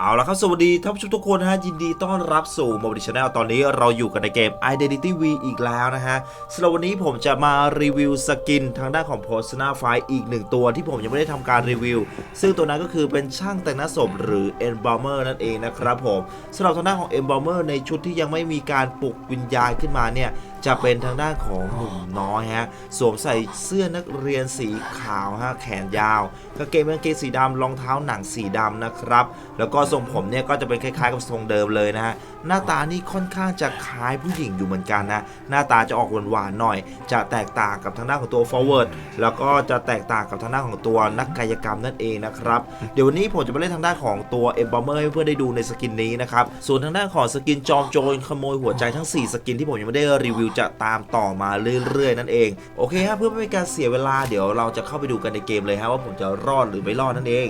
เอาละครับสวัสดีท่านผู้ชมทุกคนนะฮะยินดีต้อนรับสู่โมบิชแนลตอนนี้เราอยู่กันในเกม Identity V อีกแล้วนะฮะสำหรับวันนี้ผมจะมารีวิวสกินทางด้านของ Persona 5 อีกหนึ่งตัวที่ผมยังไม่ได้ทำการรีวิว ซึ่งตัวนั้นก็คือเป็นช่างแต่งหน้าศพหรือ Embalmer นั่นเองนะครับผมสำหรับทางด้านของ Embalmer ในชุดที่ยังไม่มีการปลุกวิญญาณขึ้นมาเนี่ยจะเป็นทางด้านของหนุ่มน้อยฮะสวมใส่เสื้อนักเรียนสีขาวฮะแขนยาวกางเกงกางเกงสีดำรองเท้าหนังสีดำนะครับแล้วก็ทรงผมเนี่ยก็จะเป็นคล้ายๆกับทรงเดิมเลยนะฮะหน้าตานี่ค่อนข้างจะคล้ายผู้หญิงอยู่เหมือนกันนะหน้าตาจะออกหวานๆหน่อย จะแตกต่างกับทางด้านของตัว forward แล้วก็จะแตกต่างกับทางด้านของตัวนักกายกรรมนั่นเองนะครับเดี๋ยววันนี้ผมจะมาเล่นทางด้านของตัว e m b a l m e r ให้เพื่อนได้ดูในสกินนี้นะครับส่วนทางด้านของสกินจอมโจรขโมยหัวใจทั้ง 4 สกินที่ผมยังไม่ได้รีวิวจะตามต่อมาเรื่อยๆ นั่นเองโอเคฮะเพื่อไม่เป็นการเสียเวลาเดี๋ยวเราจะเข้าไปดูกันในเกมเลยฮะว่าผมจะรอดหรือไม่รอดนั่นเอง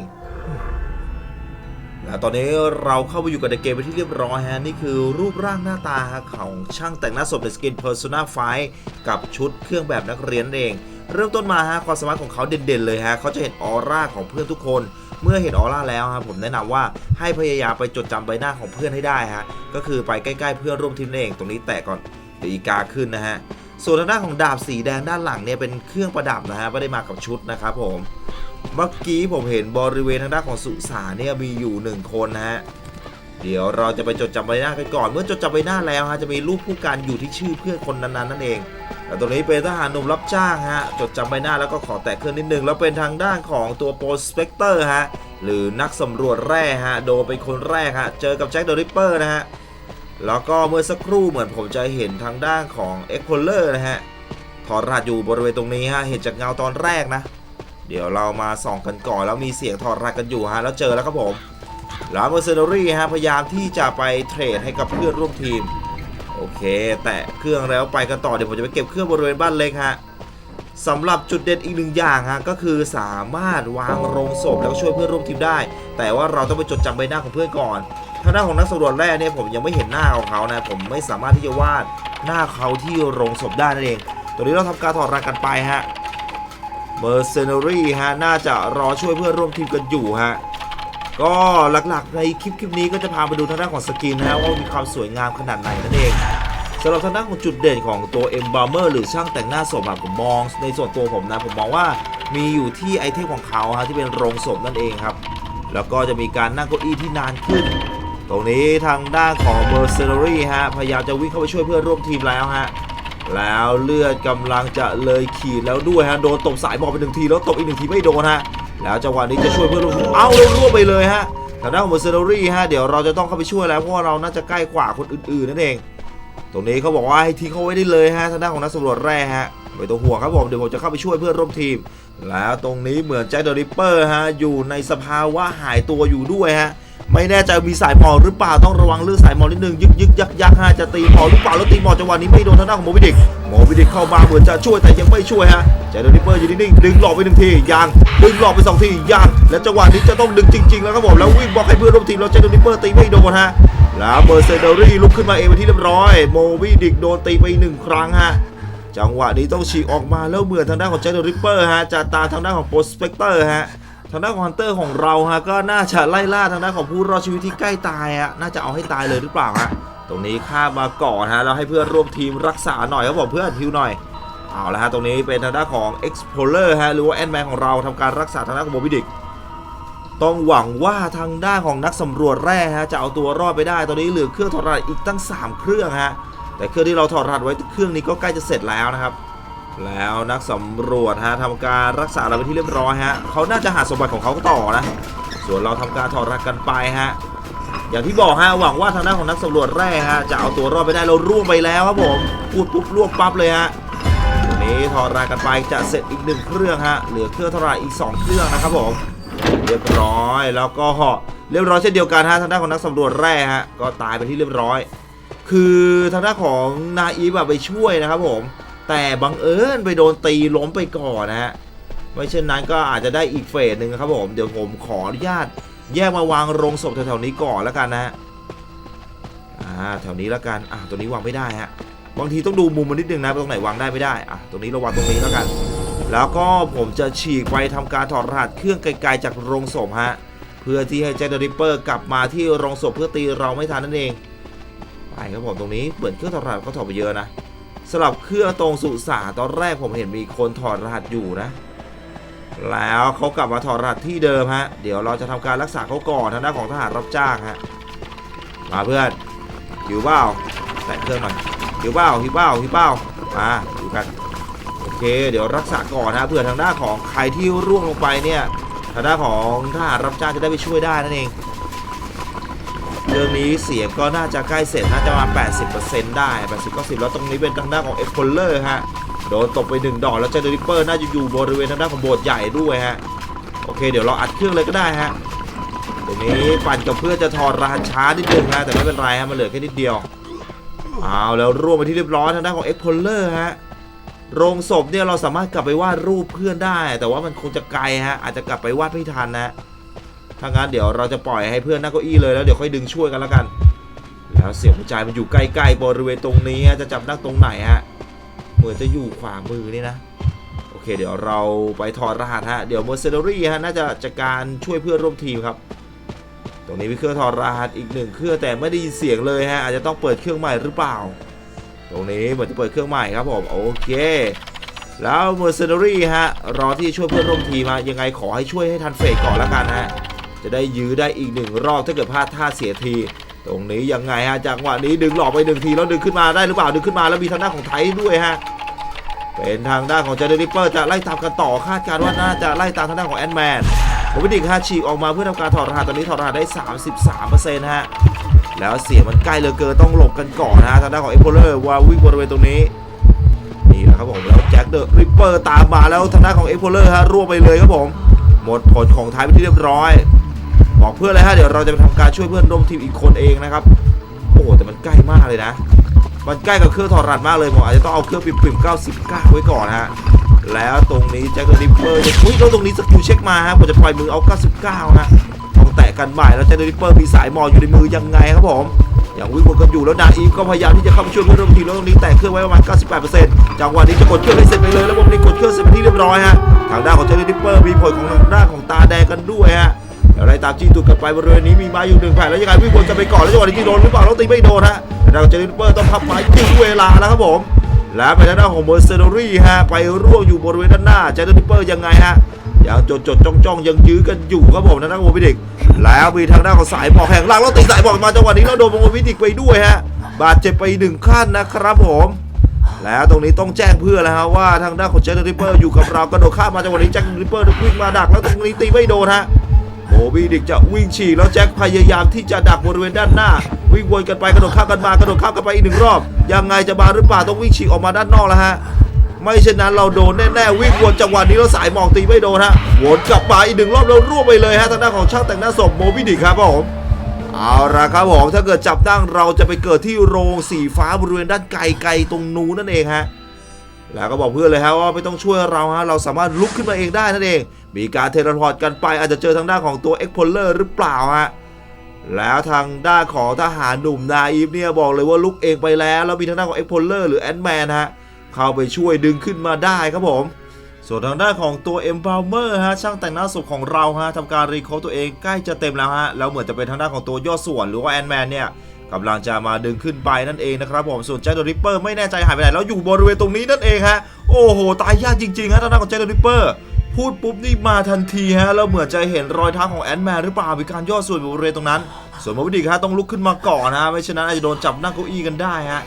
และตอนนี้เราเข้าไปอยู่กับในเกมไปที่เรียบร้อยฮะนี่คือรูปร่างหน้าตาของช่างแต่งหน้าศพในสกิน Persona 5 กับชุดเครื่องแบบนักเรียนเอง เริ่มต้นมาฮะความสามารถของเขาเด่นๆเลยฮะเขาจะเห็นออร่าของเพื่อนทุกคน เมื่อเห็นออร่าแล้วฮะผมแนะนำว่าให้พยายามไปจดจำใบหน้าของเพื่อนให้ได้ฮะก็คือไปใกล้ๆเพื่อนร่วมทีมเองตรงนี้แตะก่อนเดี๋ยวอีกาขึ้นนะฮะส่วนทางด้านของดาบสีแดงด้านหลังเนี่ยเป็นเครื่องประดับนะฮะไม่ได้มากับชุดนะครับผม เมื่อกี้ผมเห็นบริเวณทางด้านของสุสานเนี่ยมีอยู่หนึ่งคนนะฮะ เดี๋ยวเราจะไปจดจำใบหน้ากันก่อน เมื่อจดจำใบหน้าแล้วฮะจะมีรูปผู้การอยู่ที่ชื่อเพื่อนคนนั้นๆนั่นเอง แต่ตรงนี้เป็นทหารหนุ่มรับจ้างฮะ จดจำใบหน้าแล้วก็ขอแตะเครื่องนิดนึง แล้วเป็นทางด้านของตัวโปรสเปกเตอร์ฮะ หรือนักสำรวจแร่ฮะ โดเป็นคนแรกฮะ เจอกับแจ็คเดอะริปเปอร์นะฮะ แล้วก็เมื่อสักครู่เหมือนผมจะเห็นทางด้านของเอ็กโคลเลอร์นะฮะถอดรหัสอยู่บริเวณตรงนี้ฮะ เห็นจากเงาตอนแรกนะ เดี๋ยวเรามาส่องกันก่อนแล้วมีเสียงถอดรหัสกันอยู่ฮะแล้วเจอแล้วครับผมล้วเมอร์เซนอรี่ฮะพยายามที่จะไปเทรดให้กับเพื่อนร่วมทีม โอเค แตะเครื่องแล้วไปกันต่อเดี๋ยวผมจะไปเก็บเครื่องบริเวณบ้านเล็กฮะสำหรับจุดเด่นอีกหนึ่งอย่างฮะก็คือสามารถวางโรงศพแล้วช่วยเพื่อนร่วมทีมได้ แต่ว่าเราต้องไปจดจำใบหน้าของเพื่อนก่อนทางด้านของนักสำรวจแรกเนี่ยผมยังไม่เห็นหน้าของเขานะผมไม่สามารถที่จะวาดหน้าเขาที่โรงศพได้นั่นเองตัวนี้เราทำการถอดรหัสกันไปฮะ เมอร์เซน a รี่ฮะน่าจะรอช่วยเพื่อนร่วมทีมกันอยู่ฮะก็หลักๆในคลิปคลิปนี้ก็จะพาไปดูทางด้านของสกินนะฮะว่ามีความสวยงามขนาดไหนนั่นเองสำหรับทางด้านของจุดเด่นของตัว e m b a l m e r หรือช่างแต่งหน้าศพอะผมมอง ในส่วนตัวผมนะผมมองว่ามีอยู่ที่ไอเทมของเขาฮะที่เป็นโรงศพนั่นเองครับ แล้วก็จะมีการนั่งเก้าอี้ที่นานขึ้น ตรงนี้ทางด้านของ Mercenary ฮะพยายามจะวิ่งเข้าไปช่วยเพื่อนร่วมทีมแล้วฮะ แล้วเลือดกำลังจะเลยขีดแล้วด้วยฮะโดนตบสายบอลไปหนึ่งทีแล้วตบอีกหนึ่งทีไม่โดนฮะแล้วจังหวะนี้จะช่วยเพื่อนร่วมทีมเอาเลยร่วงไปเลยฮะทางด้านของเมอร์เซนอรี่ฮะเดี๋ยวเราจะต้องเข้าไปช่วยแล้วเพราะว่าเราน่าจะใกล้กว่าคนอื่นๆนั่นเอง ตรงนี้เขาบอกว่าให้ทิ้งเขาไว้ได้เลยฮะทางด้านของนักสำรวจแร่ฮะไม่ต้องห่วงครับผมเดี๋ยวผมจะเข้าไปช่วยเพื่อนร่วมทีม แล้วตรงนี้เหมือนแจ็คเดอะริปเปอร์ฮะอยู่ในสภาวะหายตัวอยู่ด้วยฮะ ไม่แน่ใจมีสายหมอหรือเปล่าต้องระวังเรื่องสายหมอนิดนึงยึกยึกยักยักฮะจะตีหมอหรือเปล่าแล้วตีหมอจังหวะนี้ไม่โดนทางด้านของโมบิดิกโมบิดิกเข้ามาเหมือนจะช่วยแต่ยังไม่ช่วยฮะแจ็คเดอะริปเปอร์อยู่นิ่งดึงหลอกไปหนึ่งทียังดึงหลอกไปสองทียังและจังหวะนี้จะต้องดึงจริง ๆ แล้วครับผมแล้ววิ่งบล็อกให้เพื่อนร่วมทีมแล้วแจ็คเดอะริปเปอร์ตีไม่โดนฮะแล้วเมอร์เซเดอรี่ลุกขึ้นมาเองเป็นที่เรียบร้อย โมวิดิกโดนตีไปหนึ่งครั้งฮะจังหวะนี้ต้องฉีกออกมาแล้วเหมือนทางด้านของแจ็คเดอริปเปอร์ฮะจะตาทางด้านของโปรสเปกเตอร์ฮะ ทางด้านของฮันเตอร์ของเราฮะก็น่าจะไล่ล่าทางด้านของผู้รอดชีวิตที่ใกล้ตายฮะน่าจะเอาให้ตายเลยหรือเปล่าฮะตรงนี้ข้ามมาก่อนฮะแล้วให้เพื่อนร่วมทีมรักษาหน่อยครับผมเพื่อนฮิวหน่อยเอาละฮะตรงนี้เป็นทางด้านของ Explorer ฮะหรือว่าแอนแมนของเราทำการรักษาทางด้านของโมบิดิกต้องหวังว่าทางด้านของนักสำรวจแร่ฮะจะเอาตัวรอดไปได้ ตอนนี้เหลือเครื่องถอดรหัสอีกตั้ง 3 เครื่องฮะแต่เครื่องที่เราถอดรหัสไว้เครื่องนี้ก็ใกล้จะเสร็จแล้วนะครับ แล้วนักสำรวจฮะทำการรักษาเราไปที่เรียบร้อยฮะเขาน่าจะหาสมบัติของเขาต่อนะ ส่วนเราทำการถอดรหัสกันไปฮะอย่างที่บอกฮะหวังว่าทางด้านของนักสำรวจแร่ฮะจะเอาตัวรอดไปได้เราร่วงไปแล้วครับผมพูดปุ๊บร่วงปั๊บเลยฮะตรงนี้ถอดรหัสกันไปจะเสร็จอีกหนึ่งเครื่องฮะเหลือเครื่องเท่าไหร่อีก 2 เครื่องนะครับผมเรียบร้อยแล้วก็เรียบร้อยเช่นเดียวกันฮะทางด้านของนักสำรวจแร่ฮะก็ตายไปที่เรียบร้อย คือทางด้านของนาอีฟไปช่วยนะครับผม แต่บังเอิญไปโดนตีล้มไปก่อนนะฮะไม่เช่นนั้นก็อาจจะได้อีกเฟสหนึ่งครับผม เดี๋ยวผมขออนุญาต แยกมาวางโรงศพแถวๆนี้ก่อนแล้วกันนะฮะอ่าแถวนี้แล้วกันอ่าตัวนี้วางไม่ได้ฮะบางทีต้องดูมุมมันนิดนึงนะตรงไหนวางได้ไม่ได้อะตรงนี้เราวางตรงนี้แล้วกัน แล้วก็ผมจะฉีกไปทำการถอดรหัสเครื่องไกลๆจากโรงศพฮะเพื่อที่ให้แจ็คเดอะริปเปอร์กลับมาที่โรงศพเพื่อตีเราไม่ทันนั่นเองไปครับผมตรงนี้เปิดเครื่องถอดรหัสก็ถอดไปเยอะนะ สำหรับเครื่องตรงสุสานตอนแรกผมเห็นมีคนถอดรหัสอยู่นะ แล้วเขากลับมาถอดรหัสที่เดิมฮะ เดี๋ยวเราจะทำการรักษาเขาก่อนทางด้านของทหารรับจ้างฮะ มาเพื่อนหิวเปล่าแตะเครื่องหน่อยหิวเปล่าหิวเปล่าหิวเปล่ามาอยู่กัน โอเค เดี๋ยวรักษาก่อนนะเผื่อทางด้านของใครที่ร่วงลงไปเนี่ยทางด้านของทหารรับจ้างจะได้ไปช่วยได้นั่นเอง เรื่องนี้เสียงก็น่าจะใกล้เสร็จน่าจะมา 80%ได้ 80 90 แล้วตรงนี้เป็นทางด้านของเอ็กโพลเลอร์ฮะ โดนตบไปหนึ่งดอกแล้วเจอริปเปอร์น่าจะอยู่บริเวณทางด้านของโบสถ์ใหญ่ด้วยฮะ โอเคเดี๋ยวเราอัดเครื่องเลยก็ได้ฮะตรงนี้ปั่นกับเพื่อจะถอดรหัสช้านิดนึงฮะแต่ไม่เป็นไรฮะมันเหลือแค่นิดเดียวเอาแล้วร่วมไปที่เรียบร้อยทางด้านของเอ็กโพลเลอร์ฮะโรงศพเนี่ยเราสามารถกลับไปวาดรูปเพื่อนได้ แต่ว่ามันคงจะไกลฮะอาจจะกลับไปวาดไม่ทันนะ ถ้างั้นเดี๋ยวเราจะปล่อยให้เพื่อนนั่งเก้าอี้เลยแล้วเดี๋ยวค่อยดึงช่วยกันแล้วกัน แล้วเสียงหัวใจมันอยู่ใกล้ๆบริเวณตรงนี้จะจับนั่งตรงไหนฮะเหมือนจะอยู่ขวามือนี่นะโอเค เดี๋ยวเราไปถอดรหัสฮะเดี๋ยวเมอร์เซเดอรี่ฮะน่าจะจัดการช่วยเพื่อนร่วมทีมครับตรงนี้มีเครื่องถอดรหัสอีกหนึ่งเครื่องแต่ไม่ได้ยินเสียงเลยฮะอาจจะต้องเปิดเครื่องใหม่หรือเปล่า ตรงนี้เหมือนจะเปิดเครื่องใหม่ครับผมโอเค แล้วเมอร์เซเดอรี่ฮะรอที่ช่วยเพื่อนร่วมทีมฮะยังไงขอให้ช่วยให้ทันเฟสก่อนละกันฮะ จะได้ยื้อได้อีกหนึ่งรอบถ้าเกิดพลาดท่าเสียที ตรงนี้ยังไงฮะจังหวะนี้ดึงหลอกไปหนึ่งทีแล้วดึงขึ้นมาได้หรือเปล่าดึงขึ้นมาแล้วมีทางด้านของไทยด้วยฮะเป็นทางด้านของเจเดริปเปอร์จะไล่ตามกันต่อคาดการณ์ว่าน่าจะไล่ตามทางด้านของแอนแมนผมวิดิกฮะฉีกออกมาเพื่อทำการถอดรหัสตอนนี้ถอดรหัสได้ 33%ฮะแล้วเสียงมันใกล้เหลือเกินต้องหลบกันก่อนนะฮะทางด้านของเอ็กโพเลอร์วาวิ่งบริเวณตรงนี้นี่แหละครับผมแล้วแจ็คเดอะริปเปอร์ตามมาแล้วทางด้านของเอ็กโพเลอร์ฮะร่วงไปเลยครับผม หมดผลของท้ายไปที่เรียบร้อย บอกเพื่อนเลยฮะเดี๋ยวเราจะไปทำการช่วยเพื่อนร่วมทีมอีกคนเองนะครับโอ้แต่มันใกล้มากเลยนะ มันใกล้กับเครื่องถอดรหัสมากเลยผมอาจจะต้องเอาเครื่องปิ่มปิ่ม99 ไว้ก่อนฮะแล้วตรงนี้แจ็คเดอริปเปอร์จะอุ้ยแล้วตรงนี้สกิลเช็คมาฮะผมจะปล่อยมือเอา 99ฮะต้องแตะกันใหม่แล้วแจ็คเดอริปเปอร์มีสายมออยู่ในมือยังไงครับผมอย่างวิ่งวนกันอยู่แล้วนาอีฟก็พยายามที่จะเข้ามาช่วยเพื่อนร่วมทีมแล้วตรงนี้แตะเครื่องไว้ประมาณ 98%จังหวะนี้จะกดเครื่องให้เสร็จไปเลยแล้วผมนี้กดเครื่องเสร็จเป็นที่เรียบร้อยฮะทางด้านของเจอร์ริปเปอร์มีผลของทางด้านของตาแดงกันด้วยฮะ เดี๋ยวไล่ตามจี้ตุกันไปบริเวณนี้มีไม้อยู่หนึ่งแผ่นแล้วยังไงวิ่งวนกันไปก่อนแล้วจังหวะนี้โดนหรือเปล่าแล้วตีไม่โดนฮะทางด้านของเจลิปเปอร์ต้องพับไม้ยื้อเวลาแล้วครับผมและไปทางด้านของเมอร์เซอรี่ฮะไปร่วงอยู่บริเวณด้านหน้าเจอร์ริปเปอร์ยังไงฮะยังจดจดจ้องจ้องยังยื้อกันอยู่ครับผมทางด้านของโมบิดิกแล้วมีทางด้านของสายหมอกแห่งล่างแล้วตีสายหมอกมาจังหวะนี้แล้วโดนโมบิดิกไปด้วยฮะบาดเจ็บไปหนึ่งขั้นนะครับผมแล้วตรงนี้ต้องแจ้งเพื่อนแล้วฮะว่าทางด้านของแจ็คเดอะริปเปอร์อยู่กับเรากระโดดข้ามมาจังหวะนี้แจ็คเดอะริปเปอร์วิ่งมาดักแล้วตรงนี้ตีไม่โดนฮะ โมบีดิกจะวิ่งฉีกแล้วแจ็คพยายามที่จะดักบริเวณด้านหน้า วิ่งวนกันไปกระโดดข้ามกันมากระโดดข้ามกันไปอีกหนึ่งรอบ ยังไงจะมาหรือเปล่าต้องวิ่งฉีกออกมาด้านนอกแล้วฮะไม่เช่นนั้นเราโดนแน่ๆวิ่งวนจังหวะนี้แล้วสายหมอกตีไม่โดนฮะวนกลับมาอีกหนึ่งรอบแล้วร่วงไปเลยฮะทางด้านของช่างแต่งหน้าศพโมบิดิกครับผมเอาละครับผมถ้าเกิดจับตั้งเราจะไปเกิดที่โรงสีฟ้าบริเวณด้านไกลๆตรงนู้นนั่นเองฮะ แล้วก็บอกเพื่อนเลยฮะว่าไม่ต้องช่วยเราฮะเราสามารถลุกขึ้นมาเองได้นั่นเอง มีการเทเลพอร์ตกันไปอาจจะเจอทางด้านของตัวเอ็กโพลเลอร์หรือเปล่าฮะแล้วทางด้านของทหารหนุ่มนาอีฟเนี่ยบอกเลยว่าลุกเองไปแล้วแล้วมีทางด้านของเอ็กโพลเลอร์หรือแอนแมนฮะเข้าไปช่วยดึงขึ้นมาได้ครับผม ส่วนทางด้านของตัว e m p o w e r ฮะช่างแต่งหน้าศพของเราฮะทำการรีโคตัวเองใกล้จะเต็มแล้วฮะแล้วเหมือนจะเป็นทางด้านของตัวย่อส่วนหรือว่าแอนแมนเนี่ย กำลังจะมาดึงขึ้นไปนั่นเองนะครับผมส่วนแจ็คเดอะริปเปอร์ไม่แน่ใจหายไปไหนแล้วอยู่บริเวณตรงนี้นั่นเองฮะโอ้โหตายยากจริงๆฮะทางด้านของแจ็คเดอะริปเปอร์พูดปุ๊บนี่มาทันทีฮะแล้วเหมือนจะเห็นรอยเท้าของแอนแมนหรือเปล่ามีการย่อส่วนบริเวณตรงนั้น ส่วนมอวิดิกฮะต้องลุกขึ้นมาก่อนนะฮะไม่เช่นนั้นอาจจะโดนจับนั่งเก้าอี้กันได้ฮะ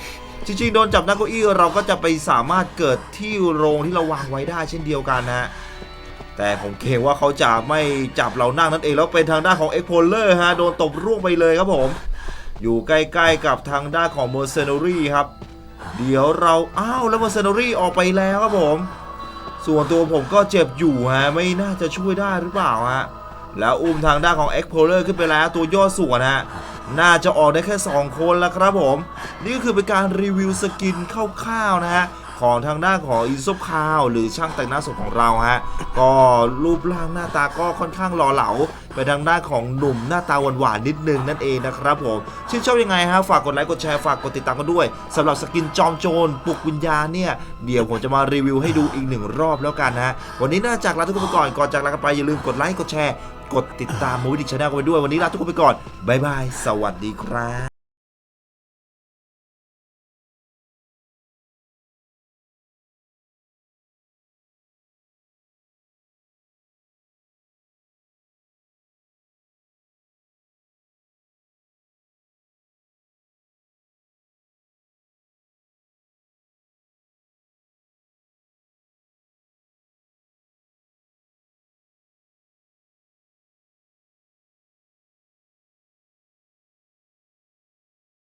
จริงๆโดนจับนั่งเก้าอี้เราก็จะไปสามารถเกิดที่โรงที่เราวางไว้ได้เช่นเดียวกันนะฮะแต่ผมเกรงว่าเขาจะไม่จับเรานั่งนั่นเองแล้วเป็นทางด้านของเอ็กโพลเลอร์ฮะโดนตบร่วงไปเลยครับผม อยู่ใกล้ๆกับทางด้านของเมอร์เซนอรี่ครับ เดี๋ยวเราอ้าวแล้วเมอร์เซนอรี่ออกไปแล้วครับผม ส่วนตัวผมก็เจ็บอยู่ฮะไม่น่าจะช่วยได้หรือเปล่าฮะแล้วอุ้มทางด้านของ e x p l o r e r ขึ้นไปแล้วตัวย่อส่วนฮะน่าจะออกได้แค่ 2 คนแล้วครับผม นี่ก็คือเป็นการรีวิวสกินคร่าวๆนะฮะ ของทางด้านของอินซบคาวหรือช่างแต่งหน้าศพของเราฮะก็รูปร่างหน้าตาก็ค่อนข้างหล่อเหลาไปทางด้านของหนุ่มหน้าตาหวานๆนิดนึงนั่นเองนะครับผมชื่นชอบยังไงฮะฝากกดไลค์กดแชร์ฝากกดติดตามกันด้วยสำหรับสกินจอมโจรปลุกวิญญาณเนี่ยเดี๋ยวผมจะมารีวิวให้ดูอีกหนึ่งรอบแล้วกันนะฮะวันนี้น่าจากลาทุกคนไปก่อนก่อนจากลากันไปอย่าลืมกดไลค์กดแชร์กดติดตามมูวิดิชแนลกันไปด้วยวันนี้ลาทุกคนไปก่อนบายบายสวัสดีครับ